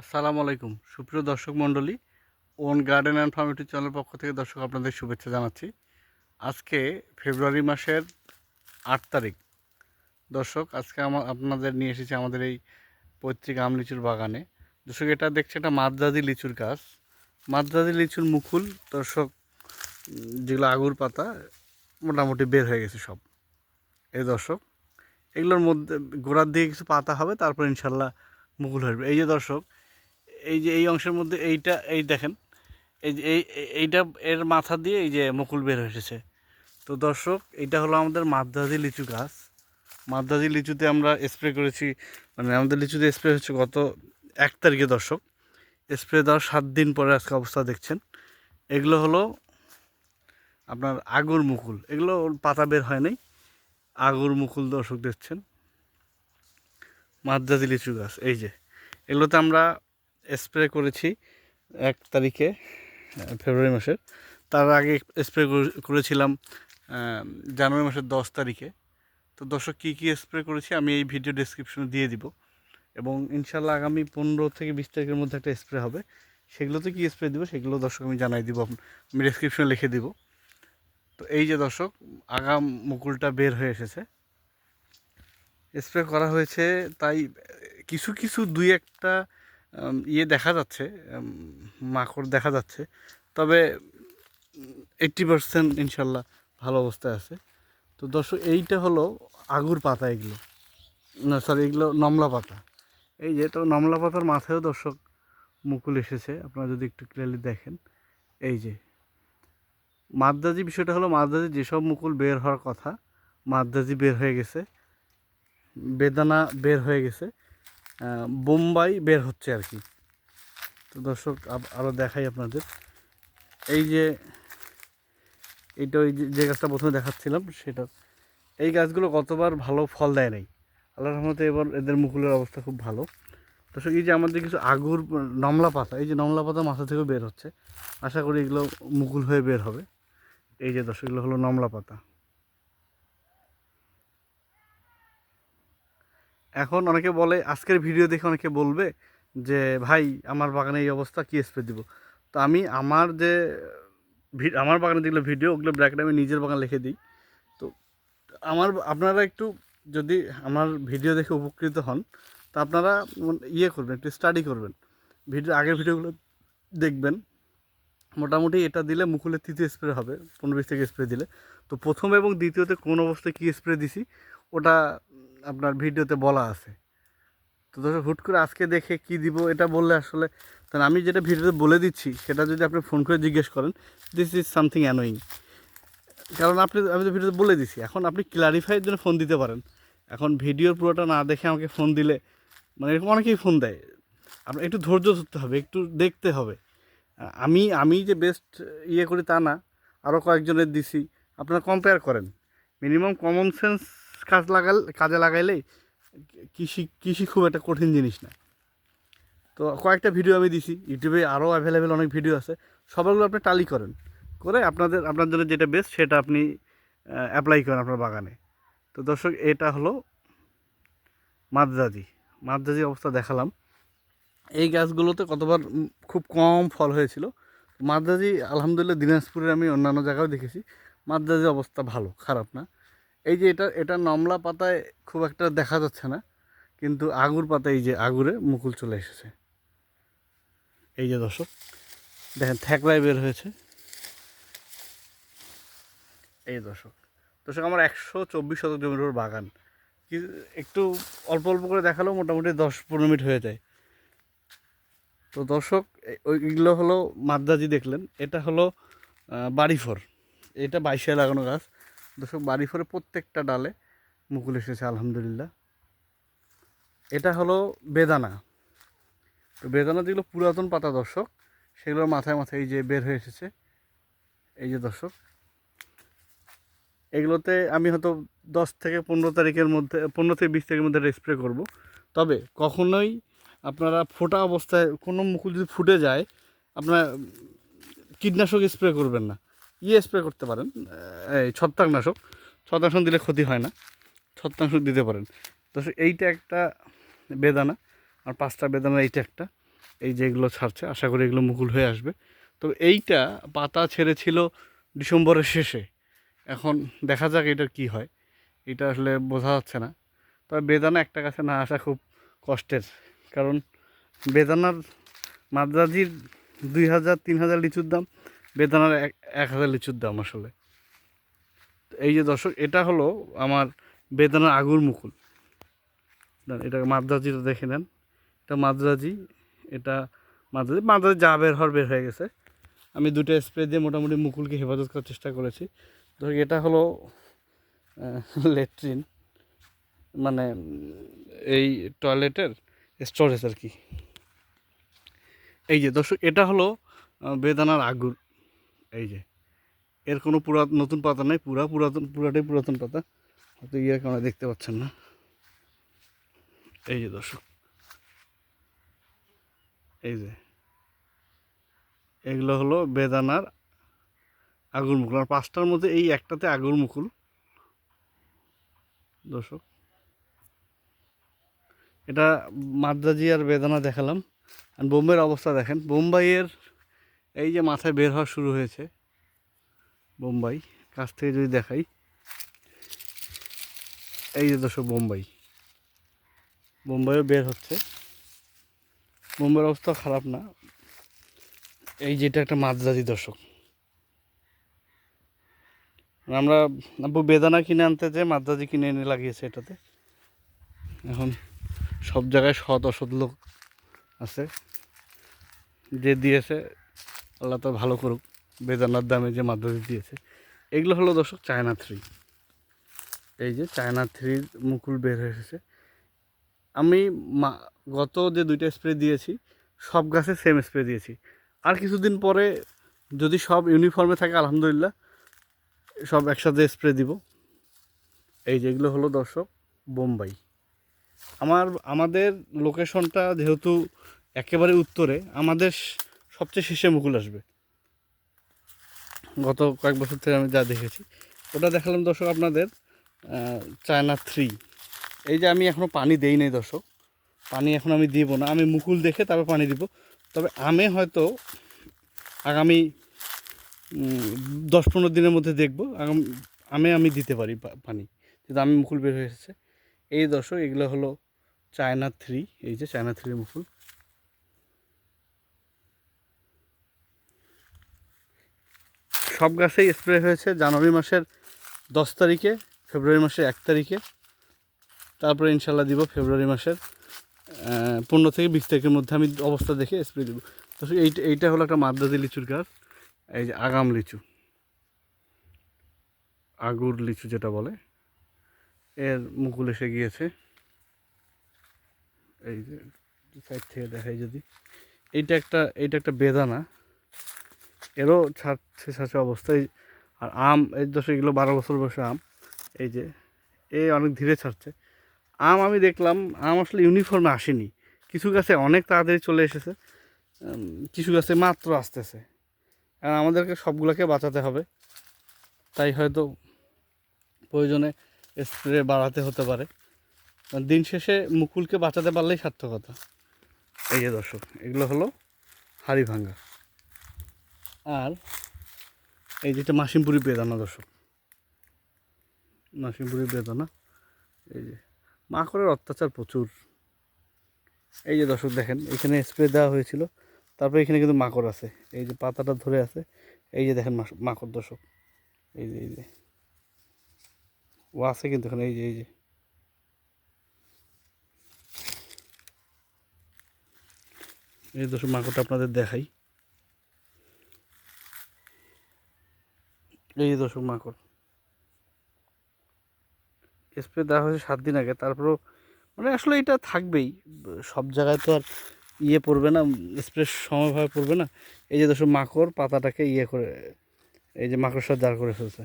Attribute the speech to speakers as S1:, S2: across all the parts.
S1: আসসালামু আলাইকুম। সুপ্রিয় দর্শক মণ্ডলী, Own Garden and Farm YouTube channel পক্ষ থেকে দর্শক আপনাদের শুভেচ্ছা জানাচ্ছি। আজকে ফেব্রুয়ারি মাসের আট তারিখ। দর্শক, আজকে আমার আপনাদের নিয়ে এসেছি আমাদের এই পৈতৃক আম লিচুর বাগানে। দর্শক, এটা দেখছে এটা মাদ্রাজি লিচুর গাছ। মাদ্রাজি লিচুর মুকুল, দর্শক যেগুলো আগুর পাতা, মোটামুটি বের হয়ে গেছে সব। এই দর্শক, এগুলোর মধ্যে গোড়ার দিকে কিছু পাতা হবে, তারপর ইনশাল্লাহ মুকুল হয়ে। এই যে দর্শক এই যে, এই অংশের মধ্যে এইটা, এই দেখেন, এই যে, এই, এই- এইটা এর মাথা দিয়ে এই যে মুকুল বের হয়েছে তো দর্শক এটা হলো আমাদের মাদ্রাজি লিচু গাছ। মাদ্রাজি লিচুতে আমরা স্প্রে করেছি মানে আমাদের লিচুতে স্প্রে হচ্ছে গত এক তারিখে দর্শক। স্প্রে দেওয়ার সাত দিন পরে আজকে অবস্থা দেখছেন। এগুলো হলো আপনার আগুর মুকুল। এগুলো পাতা বের হয় নাই। আগুর মুকুল দর্শক দেখছেন। মাদ্রাজি লিচু গাছ, এই যে। এগুলোতে আমরা স্প্রে করেছি এক তারিখে ফেব্রুয়ারি মাসের। তার আগে স্প্রে করেছিলাম জানুয়ারি মাসের দশ তারিখে। তো দর্শক, কী কী স্প্রে করেছি আমি এই ভিডিও ডেসক্রিপশনে দিয়ে দিব। এবং ইনশাল্লাহ আগামী পনেরো থেকে বিশ তারিখের মধ্যে একটা স্প্রে হবে। সেগুলোতে কী স্প্রে দিব সেগুলো দর্শক আমি জানাই দিব আমি ডেসক্রিপশনে লিখে দিব। তো এই যে দর্শক, আগাম মুকুলটা বের হয়ে এসেছে। স্প্রে করা হয়েছে, তাই কিছু কিছু দুই একটা ইয়ে দেখা যাচ্ছে মাকড় দেখা যাচ্ছে। তবে এইট্টি পারসেন্ট ইনশাল্লাহ ভালো অবস্থায় আছে। তো দর্শক, এইটা হলো আগুর পাতা এগুলো। না সরি এগুলো নমলা পাতা। এই যে তো নমলা পাতার মাথায়ও দর্শক মুকুল এসেছে। আপনারা যদি একটু ক্লিয়ারলি দেখেন, এই যে। মাদ্রাজি বিষয়টা হলো, মাদ্রাজি যেসব মুকুল বের হওয়ার কথা, মাদ্রাজি বের হয়ে গেছে, বেদানা বের হয়ে গেছে। বোম্বাই বের হচ্ছে আর কি। তো দর্শক আরও দেখাই আপনাদের। এই যে এইটা ওই যে- গাছটা প্রথমে দেখাচ্ছিলাম, সেটা। এই গাছগুলো কতবার ভালো ফল দেয় নাই। আল্লাহ রহমতে এবার এদের মুকুলের অবস্থা খুব ভালো। দর্শক, এই যে আমাদের কিছু আগুর নমলা পাতা, এই যে নমলা পাতা মাথা থেকেও বের হচ্ছে। আশা করি এগুলো মুকুল হয়ে বের হবে। এই যে দর্শক, এগুলো হলো নমলা পাতা। এখন অনেকে বলে, আজকের ভিডিও দেখে অনেকে বলবে যে, ভাই, আমার বাগানে এই অবস্থা, কী স্প্রে দিব? তো আমি আমার যে আমার বাগানে যেগুলো ভিডিও, ওগুলো ব্র্যাকেটে আমি নিজের বাগান লিখে দিই। তো আমার, আপনারা একটু যদি আমার ভিডিও দেখে উপকৃত হন, তা আপনারা ইয়ে করবেন, একটু স্টাডি করবেন। ভিডিও, আগের ভিডিওগুলো দেখবেন। মোটামুটি এটা দিলে মুকুলের তৃতীয় স্প্রে হবে, পনেরো বিশ থেকে স্প্রে দিলে। তো প্রথম এবং দ্বিতীয়তে কোন অবস্থায় কী স্প্রে দিছি, ওটা আপনার ভিডিওতে বলা আছে। তো দর্শক, হুট করে আজকে দেখে কি দিব, এটা বললে আসলে তাহলে আমি যেটা ভিডিওতে বলে দিচ্ছি, সেটা যদি আপনি ফোন করে জিজ্ঞেস করেন দিস ইজ সামথিং অ্যানোয়িং কারণ আপনি আমি তো ভিডিওতে বলে দিছি, এখন আপনি ক্লারিফাইয়ের জন্য ফোন দিতে পারেন। এখন ভিডিওর পুরোটা না দেখে আমাকে ফোন দিলে মানে এরকম অনেকেই ফোন দেয়। আপনার একটু ধৈর্য ধরতে হবে, একটু দেখতে হবে। আমি আমি যে বেস্ট ইয়ে করি তা না আরও কয়েকজনের দিছি। আপনারা কম্পেয়ার করেন। মিনিমাম কমন সেন্স কাজ লাগাল, কাজে লাগাইলেই কৃষি কৃষি খুব একটা কঠিন জিনিস না। তো কয়েকটা ভিডিও আমি দিছি ইউটিউবে আরও অ্যাভেলেবেল অনেক ভিডিও আছে, সবগুলো আপনি টালি করেন। করে আপনাদের, আপনার জন্য যেটা বেস্ট সেটা আপনি অ্যাপ্লাই করেন আপনার বাগানে। তো দর্শক, এটা হলো মাদ্রাজি। মাদ্রাজি অবস্থা দেখালাম। এই গাছগুলোতে কতবার খুব কম ফল হয়েছিল। মাদ্রাজি, আলহামদুলিল্লাহ, দিনাজপুরের আমি অন্যান্য জায়গাও দেখেছি। মাদ্রাজি অবস্থা ভালো, খারাপ না। এই যে এটা এটা নমলা পাতায় খুব একটা দেখা যাচ্ছে না, কিন্তু আগুর পাতায় এই যে আগুরে মুকুল চলে এসেছে। এই যে দর্শক, দেখেন থ্যাকড়ায় বের হয়েছে। এই দর্শক দর্শক, আমার একশো চব্বিশ শতক জমির উপর বাগান। একটু অল্প অল্প করে দেখালেও মোটামুটি দশ পনেরো মিনিট হয়ে যায়। তো দর্শক ওইগুলো হলো মাদ্রাজি দেখলেন, এটা হলো বাড়িফর এটা বাইশে লাগানো গাছ। দর্শক বাড়িফরে প্রত্যেকটা ডালে মুকুল এসেছে, আলহামদুলিল্লাহ। এটা হলো বেদানা। তো বেদানা যেগুলো পুরাতন পাতা দর্শক সেগুলোর মাথায় মাথায় এই যে বের হয়ে এসেছে। এই যে দর্শক, এগুলোতে আমি হয়তো দশ থেকে পনেরো তারিখের মধ্যে, পনেরো থেকে বিশ তারিখের মধ্যে স্প্রে করব। তবে কখনোই আপনারা ফোটা অবস্থায় কোনো মুকুল যদি ফুটে যায়, আপনার কীটনাশক স্প্রে করবেন না। ইয়ে স্প্রে করতে পারেন এই ছত্রাকনাশক। ছত্রাকনাশক দিলে ক্ষতি হয় না, ছত্রাকনাশক দিতে পারেন। তো এইটা একটা বেদানা, আর পাঁচটা বেদানা এইটা একটা, এই যে এগুলো ছাড়ছে, আশা করি এগুলো মুকুল হয়ে আসবে। তবে এইটা পাতা ছেড়েছিল ডিসেম্বরের শেষে, এখন দেখা যাক এটার কি হয়। এটা আসলে বোঝা যাচ্ছে না। তবে বেদানা একটা গাছে না আসা খুব কষ্টের, কারণ বেদানার মাদ্রাজির দুই হাজার, তিন হাজার লিচুর দাম বেদানার এক হাজার লিচুর দাম আসলে। এই যে দর্শক, এটা হলো আমার বেদানার আগুর মুকুল। এটা মাদ্রাজিটা দেখে নেন। এটা মাদ্রাজি এটা মাদ্রাজি মাদ্রাজি যা বের হওয়ার বের হয়ে গেছে। আমি দুটো স্প্রে দিয়ে মোটামুটি মুকুলকে হেফাজত করার চেষ্টা করেছি। ধর এটা হলো লেট্রিন মানে এই টয়লেটের স্টোরেজ আর কি। এই যে দর্শক, এটা হলো বেদানার আগুর। এই যে, এর কোনো পুরা, নতুন পাতা নাই, পুরা পুরাতন, পুরাটাই পুরাতন পাতা। হয়তো ইয়ে কারণে দেখতে পাচ্ছেন না। এই যে দর্শক, এই যে, এগুলো হলো বেদানার আগুর মুকুল। আর পাঁচটার মধ্যে এই একটাতে আগুর মুকুল। দর্শক, এটা মাদ্রাজি আর বেদানা দেখালাম। আর বোম্বের অবস্থা দেখেন। বোম্বাইয়ের এই যে মাথায় বের হওয়া শুরু হয়েছে, বোম্বাই। কাছ থেকে যদি দেখাই, এই যে দর্শক, বোম্বাই। বোম্বাইও বের হচ্ছে। বোম্বাইয়ের অবস্থা খারাপ না। এই যেটা একটা মাদ্রাজি দর্শক। আমরা আব্বু বেদানা কিনে আনতে যে মাদ্রাজি কিনে এনে লাগিয়েছে এটাতে, এখন সব জায়গায় সৎ অসৎ লোক আছে। যে দিয়েছে আল্লাহ তো ভালো করুক, বেদানার দামে যে মাদ্রাজি দিয়েছে। এগুলো হলো দর্শক চায়না থ্রি। এই যে চায়না থ্রির মুকুল বের হয়ে এসেছে। আমি গত যে দুইটা স্প্রে দিয়েছি, সব গাছে সেম স্প্রে দিয়েছি। আর কিছুদিন পরে যদি সব ইউনিফর্মে থাকে, আলহামদুলিল্লাহ, সব একসাথে স্প্রে দিব। এই যেগুলো হলো দর্শক বোম্বাই। আমার, আমাদের লোকেশনটা যেহেতু একেবারে উত্তরে, আমাদের সবচেয়ে শেষে মুকুল আসবে। গত কয়েক বছর থেকে আমি যা দেখেছি, ওটা দেখালাম দর্শক আপনাদের চায়না থ্রি। এই যে আমি এখনও পানি দেই নাই দর্শক, পানি এখন আমি দিব না। আমি মুকুল দেখে তারপর পানি দিব। তবে আমে হয়তো আগামী দশ পনেরো দিনের মধ্যে দেখব। আগামী, আমে আমি দিতে পারি পানি। কিন্তু আমি মুকুল বের হয়ে এসেছে। এই দর্শক, এগুলো হলো চায়না থ্রি। এই যে চায়না থ্রির মুকুল। সব গাছেই স্প্রে হয়েছে জানুয়ারি মাসের দশ তারিখে, ফেব্রুয়ারি মাসের এক তারিখে। তারপরে ইনশাল্লাহ দিব ফেব্রুয়ারি মাসের পনেরো থেকে বিশ তারিখের মধ্যে আমি অবস্থা দেখে স্প্রে দেবো। তো এইটা এইটা হলো একটা মাদ্রাজি লিচুর গাছ, এই যে আগাম লিচু। আগুর লিচু যেটা বলে, এর মুকুল এসে গিয়েছে। এই যে সাইড থেকে দেখাই যদি। এইটা একটা এইটা একটা বেদানা। এরও ছাড়ছে ছাড়ছে অবস্থায়। আর আম, এই দশ এগুলো বারো বছর বয়সে আম, এই যে, এ অনেক ধীরে ছাড়ছে। আম আমি দেখলাম, আম আসলে ইউনিফর্মে আসেনি। কিছু গাছে অনেক তাড়াতাড়ি চলে এসেছে কিছু গাছে মাত্র আসতেছে। আর আমাদেরকে সবগুলোকে বাঁচাতে হবে। তাই হয়তো প্রয়োজনে স্প্রে বাড়াতে হতে পারে। দিন শেষে মুকুলকে বাঁচাতে পারলেই সার্থকতা। এই যে দর্শক, এগুলো হলো হাড়ি ভাঙ্গা। আর এই যেটা মাসিমপুরি বেদানা, দর্শক। মাসিমপুরি বেদানা, এই যে। মাকড়ের অত্যাচার প্রচুর। এই যে দর্শক দেখেন, এখানে স্প্রে দেওয়া হয়েছিল। তারপরে এখানে কিন্তু মাকড় আছে। এই যে পাতাটা ধরে আছে। এই যে দেখেন মাকড় দর্শক। এই যে এই যে। ও আছে কিন্তু এখানে, এই যে এই যে। এই দর্শক, মাকড়টা আপনাদের দেখাই। এই দর্শক মাকড় স্প্রে দেওয়া হয়েছে সাত দিন আগে, তারপরেও মানে আসলে এটা থাকবেই। সব জায়গায় তো আর ইয়ে পড়বে না স্প্রে সময়ভাবে পড়বে না। এই যে দর্শক মাকড় পাতাটাকে ইয়ে করে, এই যে মাকড়সার দাঁড় করে ফেলছে।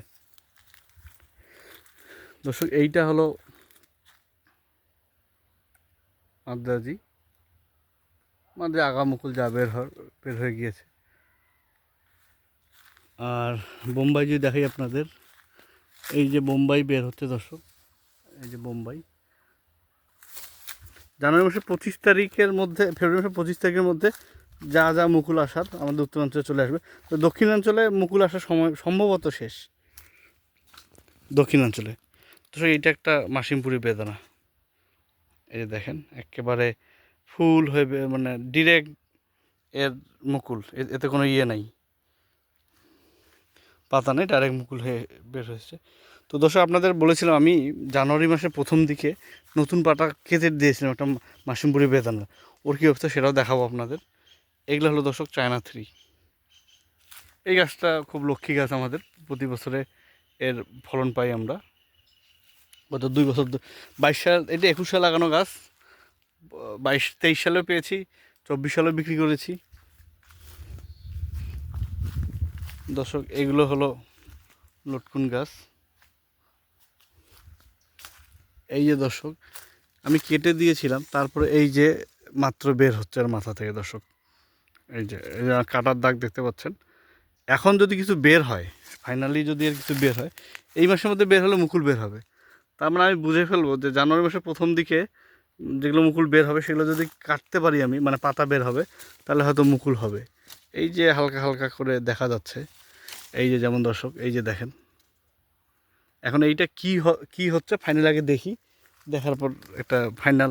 S1: দর্শক, এইটা হলো মাদ্রাজি। মাদ্রাজি আগামুকুল যা বের বের হয়ে গিয়েছে। আর বোম্বাই যদি দেখাই আপনাদের, এই যে বোম্বাই বের হচ্ছে দর্শক, এই যে বোম্বাই। জানুয়ারি মাসের পঁচিশ তারিখের মধ্যে, ফেব্রুয়ারি মাসের পঁচিশ তারিখের মধ্যে যা যা মুকুল আসার আমাদের উত্তরাঞ্চলে চলে আসবে। তো দক্ষিণাঞ্চলে মুকুল আসার সময় সম্ভবত শেষ। দক্ষিণাঞ্চলে। তো এইটা একটা মাসিমপুরি বেদনা। এই যে দেখেন, একেবারে ফুল হয়ে মানে ডিরেক্ট এর মুকুল এতে কোনো ইয়ে নাই। পাতা নেই ডাইরেক্ট মুকুল হয়ে বের হয়েছে। তো দর্শক, আপনাদের বলেছিলাম আমি জানুয়ারি মাসের প্রথম দিকে নতুন পাতা কেটে দিয়েছিলাম একটা মাসিমপুরি বেদানা। ওর কী অবস্থা সেটাও দেখাবো আপনাদের। এগুলো হলো দর্শক চায়না থ্রি। এই গাছটা খুব লক্ষ্মী গাছ আমাদের। প্রতি বছরে এর ফলন পাই আমরা। গত দুই বছর বাইশ সাল, এটা একুশ সাল লাগানো গাছ। বাইশ, তেইশ সালেও পেয়েছি, চব্বিশ সালেও বিক্রি করেছি। দর্শক, এগুলো হলো লটকুন গাছ। এই যে দর্শক, আমি কেটে দিয়েছিলাম, তারপরে এই যে মাত্র বের হচ্ছে আর মাথা থেকে দর্শক। এই যে এই যে কাটার দাগ দেখতে পাচ্ছেন। এখন যদি কিছু বের হয় ফাইনালি যদি এর কিছু বের হয়, এই মাসের মধ্যে বের হলে মুকুল বের হবে। তার মানে আমি বুঝে ফেলব যে জানুয়ারি মাসের প্রথম দিকে যেগুলো মুকুল বের হবে, সেগুলো যদি কাটতে পারি আমি মানে পাতা বের হবে, তাহলে হয়তো মুকুল হবে। এই যে হালকা হালকা করে দেখা যাচ্ছে। এই যে যেমন দর্শক, এই যে দেখেন। এখন এইটা কি কি হচ্ছে? ফাইনাল আগে দেখি। দেখার পর একটা ফাইনাল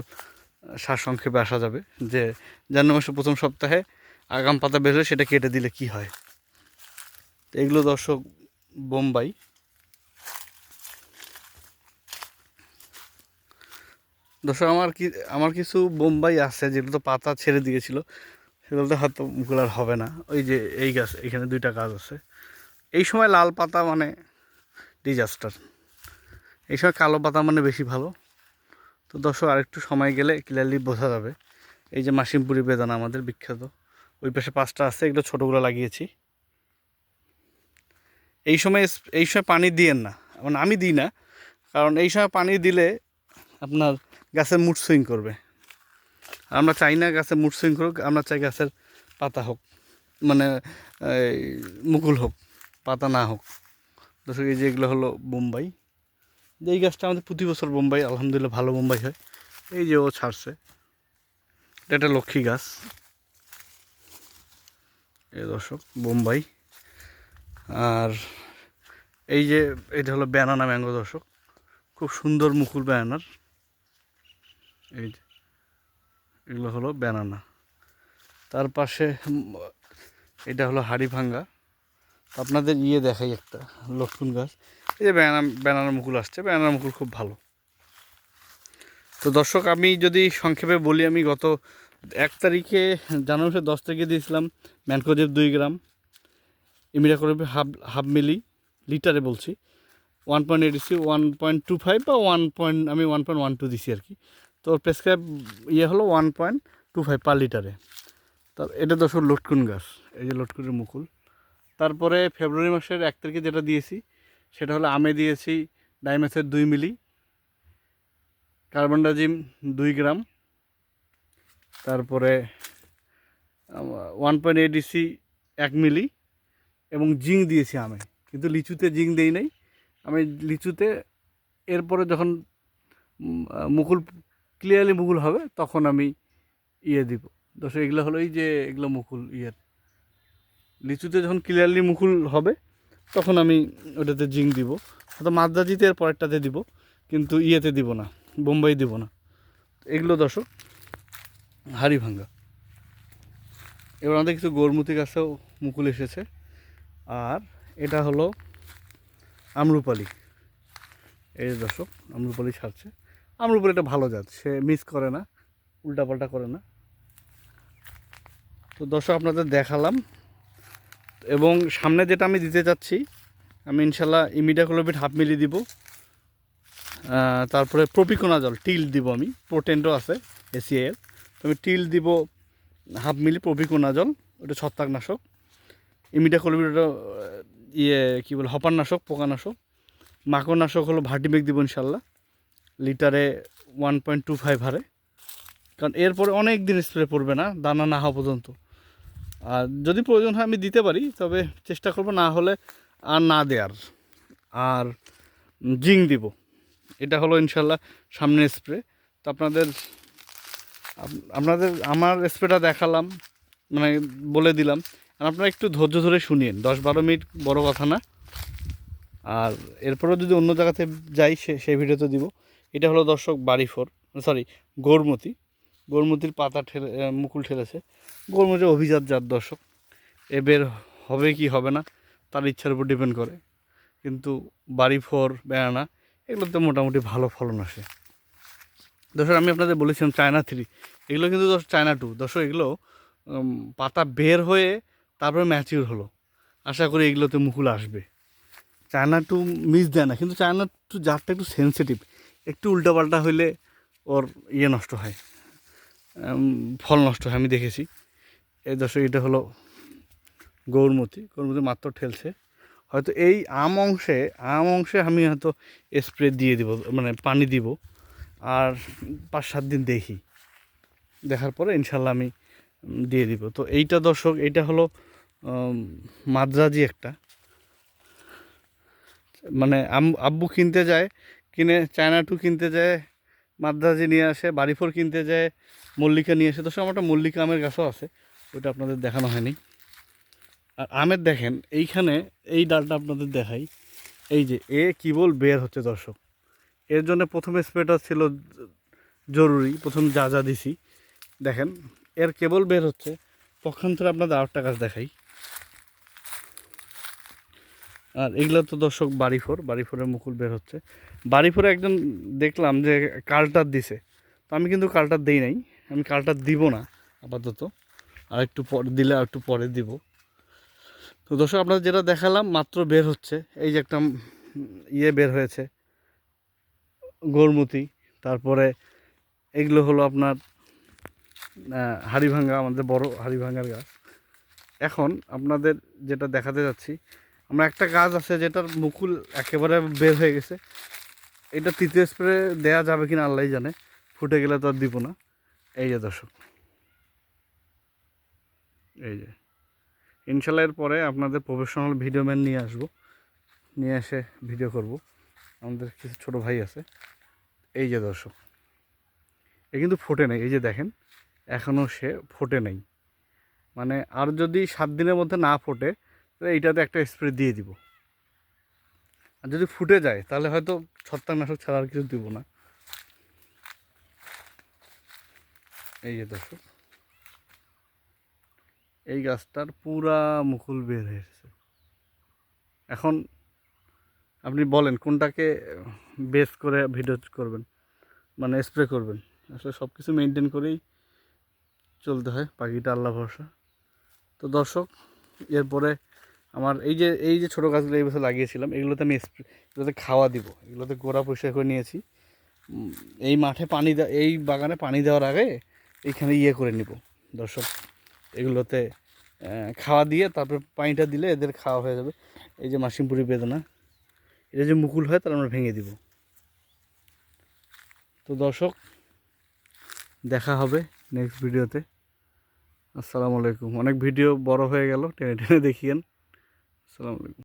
S1: সারসংক্ষেপে আসা যাবে যে জানুয়ারি মাসের প্রথম সপ্তাহে আগাম পাতা বের হলে সেটা কেটে দিলে কি হয়? তো এগুলো দর্শক, বোম্বাই। দর্শক, আমার কি, আমার কিছু বোম্বাই আছে যেগুলো তো পাতা ছেড়ে দিয়েছিল। সেগুলোতে হয়তো মুকুল আর হবে না। ওই যে এই গাছ, এখানে দুইটা গাছ আছে। এই সময় লাল পাতা মানে ডিজাস্টার এই সময় কালো পাতা মানে বেশি ভালো। তো দর্শক, আরেকটু সময় গেলে ক্লিয়ারলি বোঝা যাবে। এই যে মাসিমপুরি বেদানা আমাদের বিখ্যাত। ওই পাশে পাঁচটা আছে, এগুলো ছোটোগুলো লাগিয়েছি। এই সময় এই সময় পানি দিয়েন না। মানে আমি দিই না, কারণ এই সময় পানি দিলে আপনার গাছের মুড সুইং করবে। আমরা চাই না গাছের মুড সুইং করুক, আমরা চাই গাছের পাতা হোক মানে মুকুল হোক। পাতা না হোক। দর্শক, এই যে এগুলো হলো বোম্বাই। যে এই গাছটা আমাদের প্রতি বছর বোম্বাই, আলহামদুলিল্লাহ ভালো বোম্বাই হয়। এই যে ও ছাড়ছে। এটা একটা লক্ষ্মী গাছ। এই দর্শক, বোম্বাই। আর এই যে এটা হলো ব্যানানা ম্যাঙ্গো দর্শক। খুব সুন্দর মুকুল ব্যানার এই যে, এগুলো হলো ব্যানানা। তার পাশে এটা হলো হাড়ি ভাঙ্গা। আপনাদের ইয়ে দেখাই একটা লটকুন গাছ। এই যে ব্যানানা ব্যানার মুকুল আসছে, ব্যানার মুকুল খুব ভালো। তো দর্শক, আমি যদি সংক্ষেপে বলি, আমি গত এক তারিখে, জানুয়ারি মাসের দশ তারিখে দিয়েছিলাম ম্যানকোজেব দুই গ্রাম ইমিডিয়া করে হাফ হাফ মিলি, লিটারে বলছি। One point eight one point two five বা ওয়ান পয়েন্ট, আমি ওয়ান পয়েন্ট ওয়ান টু দিছি আর কি। তো প্রেসক্রাইব ইয়ে হলো one point two five per লিটারে। তার এটা দর্শক লটকুন গাছ, এই যে লটকুনের মুকুল। তারপরে ফেব্রুয়ারি মাসের এক তারিখে যেটা দিয়েছি, সেটা হলো আমে দিয়েছি ডাইমেসের দুই মিলি, কার্বনডাজিম দুই গ্রাম, তারপরে ওয়ান পয়েন্ট এইট ইসি এক মিলি এবং জিঙ্ক দিয়েছি আমে। কিন্তু লিচুতে জিঙ্ক দেই নাই। আমি লিচুতে এরপরে যখন মুকুল ক্লিয়ারলি মুকুল হবে, তখন আমি ইয়ে দিব। দর্শক এগুলো হলো এই যে এগুলো মুকুল ইয়ের। লিচুতে যখন ক্লিয়ারলি মুকুল হবে, তখন আমি ওটাতে জিঙ্ক দিব। হয়তো মাদ্রাজিতে এর পরেরটাতে দিব, কিন্তু ইয়েতে দিব না, বোম্বাই দিব না। এগুলো দর্শক, হাড়ি ভাঙ্গা। এবার আমাদের কিছু গোরমুতি গাছেও মুকুল এসেছে। আর এটা হলো আমরুপালি। এই দর্শক, আমরুপালি ছাড়ছে। আমরুপালি একটা ভালো জাত, সে মিস করে না, উল্টাপাল্টা করে না। তো দর্শক, আপনাদের দেখালাম এবং সামনে যেটা আমি দিতে চাচ্ছি, আমি ইনশাল্লাহ ইমিডাক্লোবিট হাফ মিলি দিব। তারপরে প্রপিকোনা জল টিল দিব আমি প্রোটেন্টও আছে এসিআইয়ের তো আমি টিল দিব হাফ মিলি প্রপিকোনা জল ওটা ছত্রাকনাশক। ইমিডাক্লোবিট ওটা ইয়ে কী বলে, হপারনাশক, পোকানাশক। মাকড়নাশক হলো ভার্টিমেক দিব ইনশাল্লাহ, লিটারে ওয়ান পয়েন্ট টু ফাইভ হারে। কারণ এরপরে অনেক দিন স্প্রে পড়বে না, দানা না হওয়া পর্যন্ত। আর যদি প্রয়োজন হয় আমি দিতে পারি, তবে চেষ্টা করব না হলে আর না দেওয়ার আর জিং দিব। এটা হলো ইনশাল্লাহ সামনের স্প্রে। তো আপনাদের আপনাদের আমার স্প্রেটা দেখালাম মানে বলে দিলাম। আর আপনারা একটু ধৈর্য ধরে শুনিয়েন। দশ বারো মিনিট বড় কথা না। আর এরপরেও যদি অন্য জায়গাতে যাই সে, সেই ভিডিওতে দিব। এটা হলো দর্শক বাড়ি ফোর সরি, গৌরমতি। গৌরমতির পাতা ঠেলে মুকুল ঠেলেছে। গৌরমতির অভিজাত জাত দর্শক। এ বের হবে কি হবে না, তার ইচ্ছার উপর ডিপেন্ড করে। কিন্তু বাড়ি ফোর, বেড়ানা, এগুলোতে মোটামুটি ভালো ফলন আসে। দর্শক, আমি আপনাদের বলেছিলাম চায়না থ্রি এগুলো কিন্তু চায়না টু দর্শক, এগুলো পাতা বের হয়ে তারপরে ম্যাচিউর হলো। আশা করি এগুলোতে মুকুল আসবে। চায়না টু মিস দেয় না। কিন্তু চায়না টু জাতটা একটু সেন্সিটিভ একটু উল্টাপাল্টা হইলে ওর ইয়ে নষ্ট হয়। ফল নষ্ট হয়, আমি দেখেছি। এই দর্শক, এটা হলো গৌরমতি। গৌরমতি মাত্র ঠেলছে। হয়তো এই আম অংশে আম অংশে আমি হয়তো স্প্রে দিয়ে দিব মানে পানি দিব। আর পাঁচ সাত দিন দেখি। দেখার পরে ইনশাল্লাহ আমি দিয়ে দিব। তো এইটা দর্শক এইটা হলো মাদ্রাজি একটা। মানে আব্বু কিনতে যায়, কিনে চায়না টু কিনতে যায়, মাদ্রাজি নিয়ে আসে, বাড়িফোর কিনতে যায় মল্লিকা নিয়ে এসে দর্শক আমার একটা মল্লিকা আমের গাছও আছে, ওইটা আপনাদের দেখানো হয়নি। আর আমের দেখেন, এইখানে এই ডালটা আপনাদের দেখাই। এই যে, এ কেবল বের হচ্ছে দর্শক। এর জন্য প্রথম স্প্রেটা ছিল জরুরি, প্রথম যা যা দিছি। দেখেন, এর কেবল বের হচ্ছে। পক্ষান্তরে আপনাদের আরেকটা গাছ দেখাই। আর এগুলো তো দর্শক বাড়ি ফোর বাড়ি ফোরের মুকুল বের হচ্ছে। বাড়ি ফোরে একজন দেখলাম যে কালটার দিছে। তো আমি কিন্তু কালটার দেই নাই। আমি কালটা দিব না, আপাতত। আর একটু পরে দিলে আর একটু পরে দিব। তো দর্শক, আপনাদের যেটা দেখালাম, মাত্র বের হচ্ছে। এই যে একটা ইয়ে বের হয়েছে গৌরমতি তারপরে এগুলো হলো আপনার হাড়িভাঙ্গা, আমাদের বড় হাড়িভাঙ্গার গাছ। এখন আপনাদের যেটা দেখাতে যাচ্ছি, আমরা একটা গাছ আছে যেটার মুকুল একেবারে বের হয়ে গেছে। এটা তৃতীয় স্প্রে দেওয়া যাবে কিনা আল্লাহ জানে। ফুটে গেলে তো আর দিব না। এই যে দর্শক, এই যে। ইনশাল্লাহ এর পরে আপনাদের প্রফেশনাল ভিডিও ম্যান নিয়ে আসব। নিয়ে এসে ভিডিও করব। আমাদের কিছু ছোট ভাই আছে। এই যে দর্শক, এ কিন্তু ফোটে নেই। এই যে দেখেন এখনও সে ফোটে নেই। মানে আর যদি সাত দিনের মধ্যে না ফোটে, তাহলে এইটাতে একটা স্প্রে দিয়ে দিব। আর যদি ফুটে যায়, তাহলে হয়তো ছত্রাকনাশক ছাড়া আর কিছু দিব না। এই যে দর্শক, এই গাছটার পুরা মুকুল বের হয়েছে এখন আপনি বলেন, কোনটাকে বেস করে ভিডিও করবেন? মানে স্প্রে করবেন? আসলে সব কিছু মেনটেন করেই চলতে হয় পাখিটা আল্লাহ ভরসা। তো দর্শক, এরপরে আমার এই যে এই যে ছোটো গাছগুলো এই বছর লাগিয়েছিলাম, এগুলোতে আমি স্প্রে এগুলোতে খাওয়া দিব। এগুলোতে গোড়া পরিষ্কার করে নিয়েছি। এই মাঠে পানি এই বাগানে পানি দেওয়ার আগে এইখানে ইয়ে করে নিব। দর্শক, এগুলোতে খাওয়া দিয়ে তারপরে পানিটা দিলে এদের খাওয়া হয়ে যাবে। এই যে মাসিমপুরি বেদনা, এটা যে মুকুল হয় তার আমরা ভেঙে দিব। তো দর্শক, দেখা হবে নেক্সট ভিডিওতে আসসালামু আলাইকুম। অনেক ভিডিও বড় হয়ে গেল, টেনে টেনে দেখিয়েন। আসসালামু আলাইকুম।